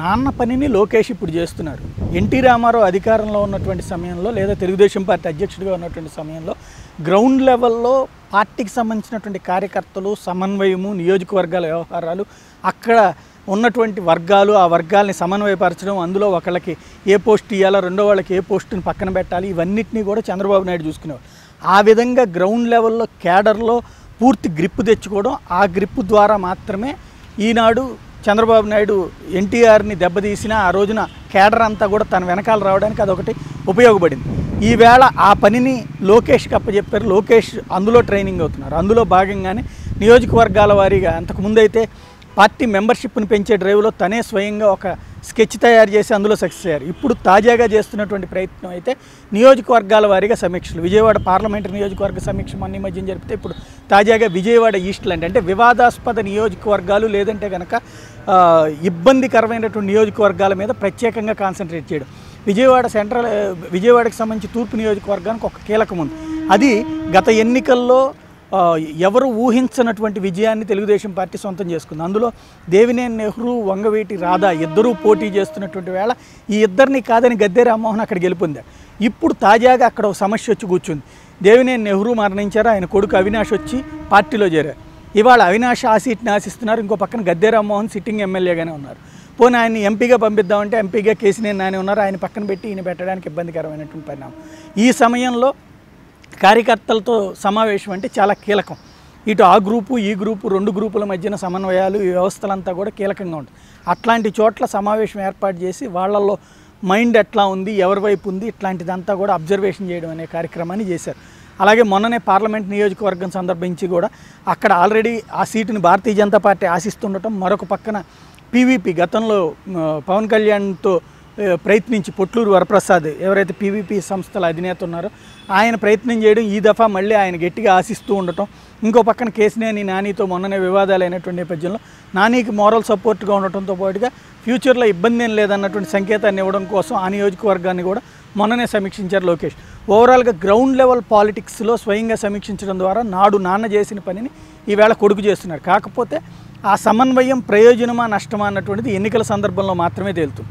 నాన్న పనిని లోకేష్ ఇప్పుడు చేస్తున్నారు. ఎన్టీ రామారావు అధికారంలో ఉన్నటువంటి సమయంలో లేదా తెలుగుదేశం పార్టీ అధ్యక్షుడిగా ఉన్నటువంటి సమయంలో గ్రౌండ్ లెవెల్లో పార్టీకి సంబంధించినటువంటి కార్యకర్తలు సమన్వయము నియోజకవర్గాల వ్యవహారాలు అక్కడ ఉన్నటువంటి వర్గాలు ఆ వర్గాల్ని సమన్వయపరచడం అందులో ఒకళ్ళకి ఏ పోస్ట్ ఇవ్వాలో రెండో వాళ్ళకి ఏ పోస్టుని పక్కన పెట్టాలి ఇవన్నిటినీ కూడా చంద్రబాబు నాయుడు చూసుకునేవారు ఆ విధంగా గ్రౌండ్ లెవెల్లో క్యాడర్లో పూర్తి గ్రిప్ తెచ్చుకోవడం ఆ గ్రిప్ ద్వారా మాత్రమే ఈనాడు చంద్రబాబు నాయుడు ఎన్టీఆర్ని దెబ్బతీసిన ఆ రోజున కేడర్ అంతా కూడా తన వెనకాల రావడానికి అదొకటి ఉపయోగపడింది. ఈవేళ ఆ పనిని లోకేష్కి అప్పచెప్పారు. లోకేష్ అందులో ట్రైనింగ్ అవుతున్నారు. అందులో భాగంగానే నియోజకవర్గాల వారీగా అంతకుముందైతే పార్టీ మెంబర్షిప్ను పెంచే డ్రైవ్లో తనే స్వయంగా ఒక స్కెచ్ తయారు చేసి అందులో సక్సెస్ అయ్యారు. ఇప్పుడు తాజాగా చేస్తున్నటువంటి ప్రయత్నం అయితే నియోజకవర్గాల వారీగా సమీక్షలు విజయవాడ పార్లమెంటరీ నియోజకవర్గ సమీక్ష మొన్న మధ్య జరిపితే ఇప్పుడు తాజాగా విజయవాడ ఈస్ట్ లాంటి అంటే వివాదాస్పద నియోజకవర్గాలు లేదంటే కనుక ఇబ్బందికరమైనటువంటి నియోజకవర్గాల మీద ప్రత్యేకంగా కాన్సన్ట్రేట్ చేయడం. విజయవాడ సెంట్రల్ విజయవాడకు విజయవాడకి సంబంధించి తూర్పు నియోజకవర్గానికి ఒక కీలకం ఉంది. అది గత ఎన్నికల్లో ఎవరు ఊహించనటువంటి విజయాన్ని తెలుగుదేశం పార్టీ సొంతం చేసుకుంది. అందులో దేవినేని నెహ్రూ వంగవీటి రాధా ఇద్దరూ పోటీ చేస్తున్నటువంటి వేళ ఈ ఇద్దరిని కాదని గద్దె రామ్మోహన్ అక్కడ గెలుపొందారు ఇప్పుడు తాజాగా అక్కడ ఒక సమస్య వచ్చి కూర్చుంది. దేవినేని నెహ్రూ మరణించారు ఆయన కొడుకు అవినాష్ వచ్చి పార్టీలో చేరారు. ఇవాళ అవినాష్ ఆ సీట్ని ఆశిస్తున్నారు ఇంకో పక్కన గద్దె రామ్మోహన్ సిట్టింగ్ ఎమ్మెల్యేగానే ఉన్నారు. పోనీ ఆయన్ని ఎంపీగా పంపిద్దామంటే ఎంపీగా కేసీనేని నాని ఉన్నారు ఆయన పక్కన పెట్టి ఈయన పెట్టడానికి ఇబ్బందికరమైనటువంటి పరిణామం. ఈ సమయంలో కార్యకర్తలతో సమావేశం అంటే చాలా కీలకం. ఇటు ఆ గ్రూపు ఈ గ్రూపు రెండు గ్రూపుల మధ్యన సమన్వయాలు ఈ వ్యవస్థలంతా కూడా కీలకంగా ఉంటుంది అట్లాంటి చోట్ల సమావేశం ఏర్పాటు చేసి వాళ్ళల్లో మైండ్ ఎట్లా ఉంది ఎవరి వైపు ఉంది ఇట్లాంటిదంతా కూడా అబ్జర్వేషన్ చేయడం అనే కార్యక్రమాన్ని చేశారు. అలాగే మొన్ననే పార్లమెంట్ నియోజకవర్గం సందర్భించి కూడా అక్కడ ఆల్రెడీ ఆ సీటుని భారతీయ జనతా పార్టీ ఆశిస్తుండటం మరొక పక్కన పీవీపీ గతంలో పవన్ కళ్యాణ్తో ప్రయత్నించి పొట్లూరు వరప్రసాద్ ఎవరైతే పీవీపీ సంస్థల అధినేత ఉన్నారో ఆయన ప్రయత్నం చేయడం ఈ దఫా మళ్ళీ ఆయన గట్టిగా ఆశిస్తూ ఉండటం. ఇంకో పక్కన కేసినేని నానితో మొన్ననే వివాదాలు అయినటువంటి నేపథ్యంలో నానికి మోరల్ సపోర్ట్గా ఉండటంతో పాటుగా ఫ్యూచర్లో ఇబ్బంది ఏం లేదన్నటువంటి సంకేతాన్ని ఇవ్వడం కోసం ఆ నియోజకవర్గాన్ని కూడా మొన్ననే సమీక్షించారు లోకేష్. ఓవరాల్గా గ్రౌండ్ లెవెల్ పాలిటిక్స్లో స్వయంగా సమీక్షించడం ద్వారా నాడు నాన్న చేసిన పనిని ఈవేళ కొడుకు చేస్తున్నారు. కాకపోతే ఆ సమన్వయం ప్రయోజనమా నష్టమా అన్నటువంటిది ఎన్నికల సందర్భంలో మాత్రమే తేలుతుంది.